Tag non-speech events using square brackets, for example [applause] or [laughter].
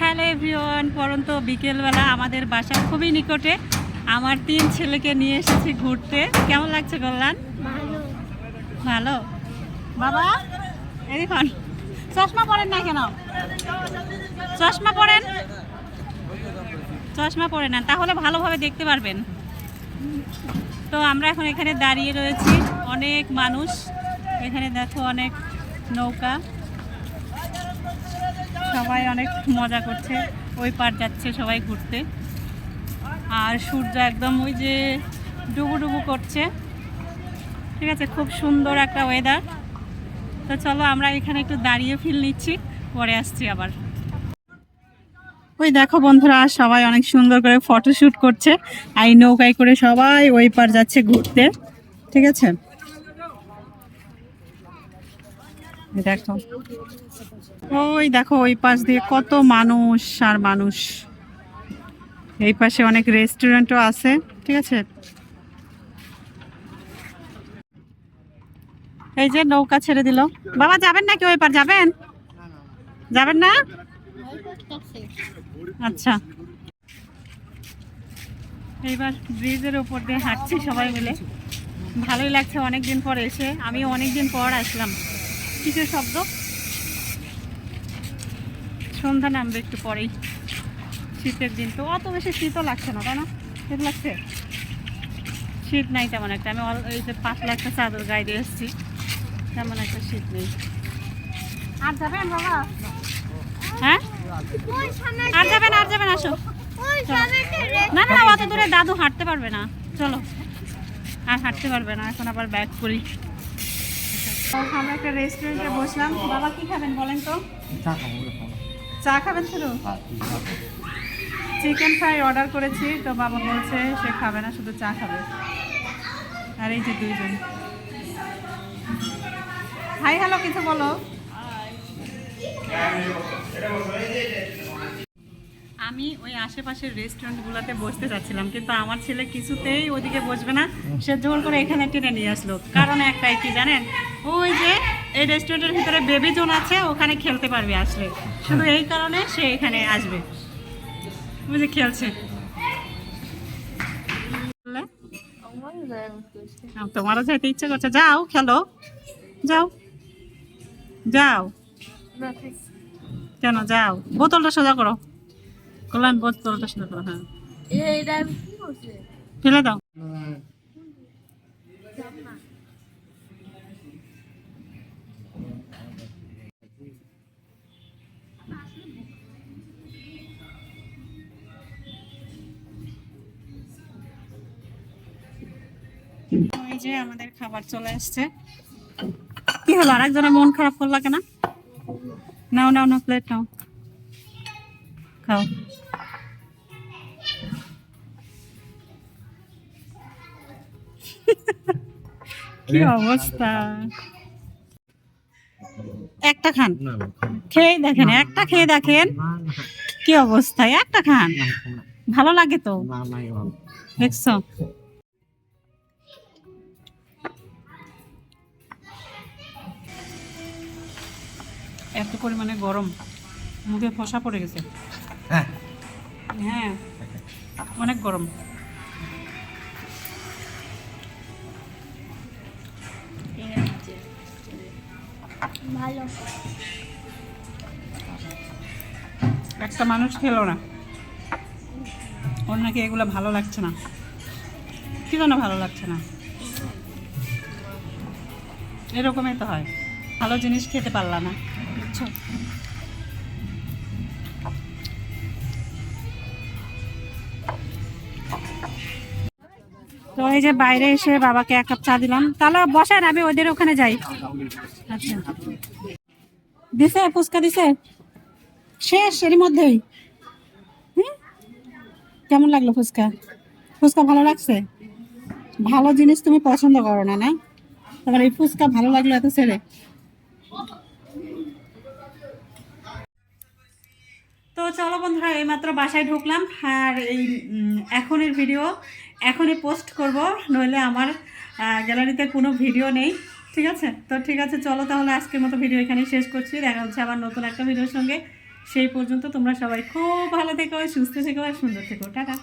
Hello everyone পরন্ত বিকেলবেলা আমাদের বাসার খুবই নিকটে আমার তিন ছেলেকে নিয়ে এসেছি ঘুরতে। কেমন লাগছে কল্যাণ? ভালো। বাবা এই দেখুন চশমা পরেন না কেন? চশমা পরেন? চশমা পরে না তাহলে ভালোভাবে দেখতে পারবেন। তো আমরা এখন এখানে দাঁড়িয়ে রয়েছি অনেক মানুষ। এখানে দেখো অনেক নৌকা। সবাই অনেক মজা করছে। ওই পার যাচ্ছে সবাই ঘুরতে। আর সূর্য একদম ওই যে ডুবু ডুবু করছে। ঠিক আছে, খুব সুন্দর একটা ওয়েদার তো চলো আমরা এখানে একটু দাঁড়িয়ে ফিল নিচ্ছি, পরে আসছি আবার। ওই দেখো বন্ধুরা, সবাই অনেক সুন্দর করে ফটোশ্যুট করছে। আর নৌকায় করে সবাই ওই পার যাচ্ছে ঘুরতে। ঠিক আছে এই দেখো। ওই দেখো, ওই পাশ দিয়ে কত মানুষ আর মানুষ। এই পাশে অনেক রেস্টুরেন্টও আছে, ঠিক আছে? এই যে নৌকা ছেড়ে দিল। বাবা, যাবেন নাকি ওই পার? যাবেন? যাবেন না? আচ্ছা। এইবার ব্রিজের উপর দিয়ে হাঁটছি সবাই মিলে। ভালোই লাগছে অনেক দিন পর এসে। আমি অনেক দিন পর আসলাম। কিছু শব্দ। সন্ধ্যা নামবে একটু পরেই। শীতের দিন তো। অত বেশি শীতও লাগছে না তাই না? শীত লাগছে? শীত নাই তেমন একটা। আমি অল- এই যে পাতলা একটা চাদর গায়ে দিয়ে এসেছি। তেমন একটা শীত নেই। আর যাবেন বাবা? হ্যাঁ? ওই আর যাবেন আর যাবেন আসো। ওই না না অত দূরে দাদু হাঁটতে পারবে না। চলো। আর হাঁটতে পারবে না। এখন আবার ব্যাক করি। আমরা একটা রেস্টুরেন্টে বসলাম। বাবা কি খাবেন বলেন তো? চা খাবেন শুধু? চিকেন ফ্রাই অর্ডার করেছি তো বাবা বলছে সে খাবে না শুধু চা খাবে। আর এই যে দুইজন। হাই হ্যালো কিছু বলো। আমি ওই আশেপাশের রেস্টুরেন্টগুলোতে বসতে চাচ্ছিলাম কিন্তু আমার ছেলে কিছুতেই ওদিকে বসবে না। সে জোর করে এখানে টেনে নিয়ে আসলো। কারণ একটাই কি জানেন? ওই যে এই রেস্টুরেন্টের ভিতরে বেবি জোন আছে ওখানে খেলতে পারবে আসলে। শুধু এই কারণে সে এখানে আসবে। বুঝে খেলছে। তোমারও যেতে ইচ্ছে করছে। যাও খেলো। যাও। যাও। কেন? যাও। বোতলটা সোজা করো। কল্যাণ বোতলটা সোজা করো হ্যাঁ। ফেলে দাও। যে আমাদের খাবার চলে কি হলো? আরেকজনের মন খারাপ কেন? নাও নাও প্লেট নাও। খাও। [laughs] কি অবস্থা? একটা খান। খেয়ে দেখেন, একটা খেয়ে দেখেন। কি অবস্থা? একটা খান। ভালো লাগে তো? দেখছ? এত পরিমাণে গরম মুখে ফসা পড়ে গেছে। হ্যাঁ। অনেক গরম। ভালো। একটা মানুষ খেলো না। ওর নাকি এগুলো ভালো লাগছে না। কি জন্য ভালো লাগছে না? এরকমই তো হয়। ভালো জিনিস খেতে পারলা না। বুঝছ তো এই যে বাইরে এসে বাবাকে এক কাপ চা দিলাম। তাহলে বসেন, আমি ওদের ওখানে যাই। আচ্ছা। দিছে, ফুচকা দিছে? শেষ, এরই মধ্যেই? কেমন লাগল ফুচকা? ফুচকা ভালো লাগছে? ভালো জিনিস তুমি পছন্দ করো না না? তোমার এই ফুচকা ভালো লাগল এত ছেড়ে? তো চলো বন্ধুরা, এইমাত্র বাসায় ঢুকলাম আর এই এখনের ভিডিও, এখনই পোস্ট করব, নইলে আমার গ্যালারিতে কোনো ভিডিও নেই, ঠিক আছে? তো ঠিক আছে, চলো তাহলে আজকের মতো ভিডিও এখানেই শেষ করছি, দেখা হচ্ছে আবার নতুন একটা ভিডিওর সঙ্গে, সেই পর্যন্ত তোমরা সবাই খুব ভালো থেকো, সুস্থ থেকো আর সুন্দর থেকো। টাটা!